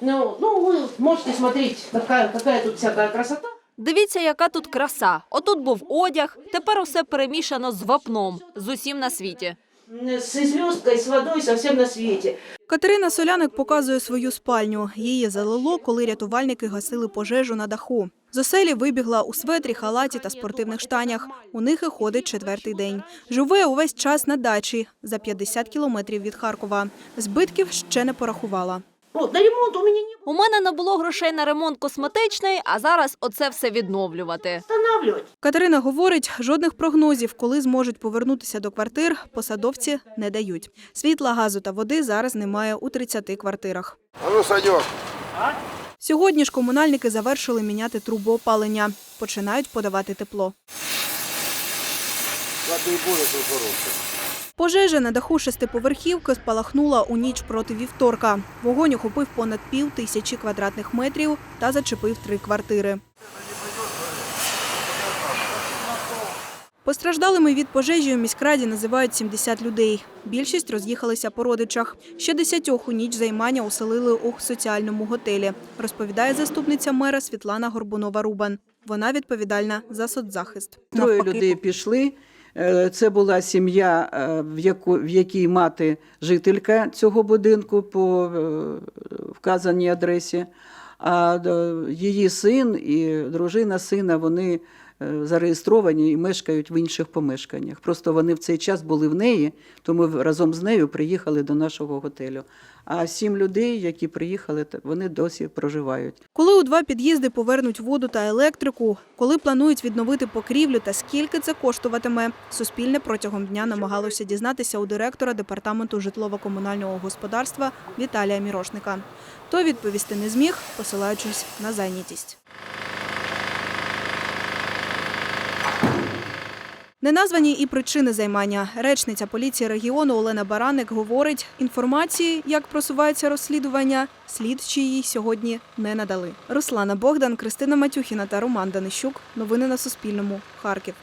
Ну, ну, вы можете смотреть, какая, какая тут всякая красота. Дивіться, яка тут краса. Отут був одяг, тепер усе перемішано з вапном, з усім на світі. С звездкой, с водой, совсем на свете. Катерина Соляник показує свою спальню. Її залило, коли рятувальники гасили пожежу на даху. З оселі вибігла у светрі, халаті та спортивних штанях. У них і ходить четвертий день. Живе увесь час на дачі за 50 кілометрів від Харкова. Збитків ще не порахувала. Вот, на ремонт у меня не У мене не було грошей на ремонт косметичний, а зараз оце все відновлювати. Катерина говорить, жодних прогнозів, коли зможуть повернутися до квартир, посадовці не дають. Світла, газу та води зараз немає у 30 квартирах. А ну, Сьогодні ж комунальники завершили міняти трубу опалення. Починають подавати тепло. и будет хороший. Пожежа на даху шестиповерхівки спалахнула у ніч проти вівторка. Вогонь охопив понад пів тисячі квадратних метрів та зачепив три квартири. Постраждалими від пожежі у міськраді називають 70 людей. Більшість роз'їхалися по родичах. Ще десятьох у ніч займання оселили у соціальному готелі, розповідає заступниця мера Світлана Горбунова-Рубан. Вона відповідальна за соцзахист. Троє людей пішли. Е, Це була сім'я, е, в якій мати жителька цього будинку по е, вказаній адресі. А її син і дружина сина вони зареєстровані і мешкають в інших помешканнях. Просто вони в цей час були в неї, тому в- разом з нею приїхали до нашого готелю. А сім людей, які приїхали, вони досі проживають. Коли у два під'їзди повернуть воду та електрику, коли планують відновити покрівлю та скільки це коштуватиме, Суспільне протягом дня намагалося дізнатися у директора департаменту житлово-комунального господарства Віталія Мірошника. Той відповісти не зміг, посилаючись на зайнятість. Неназвані і причини займання. Речниця поліції регіону Олена Бараник говорить, інформації, як просувається розслідування, слідчі їй сьогодні не надали. Руслана Богдан, Кристина Матюхіна та Роман Данищук. Новини на Суспільному. Харків.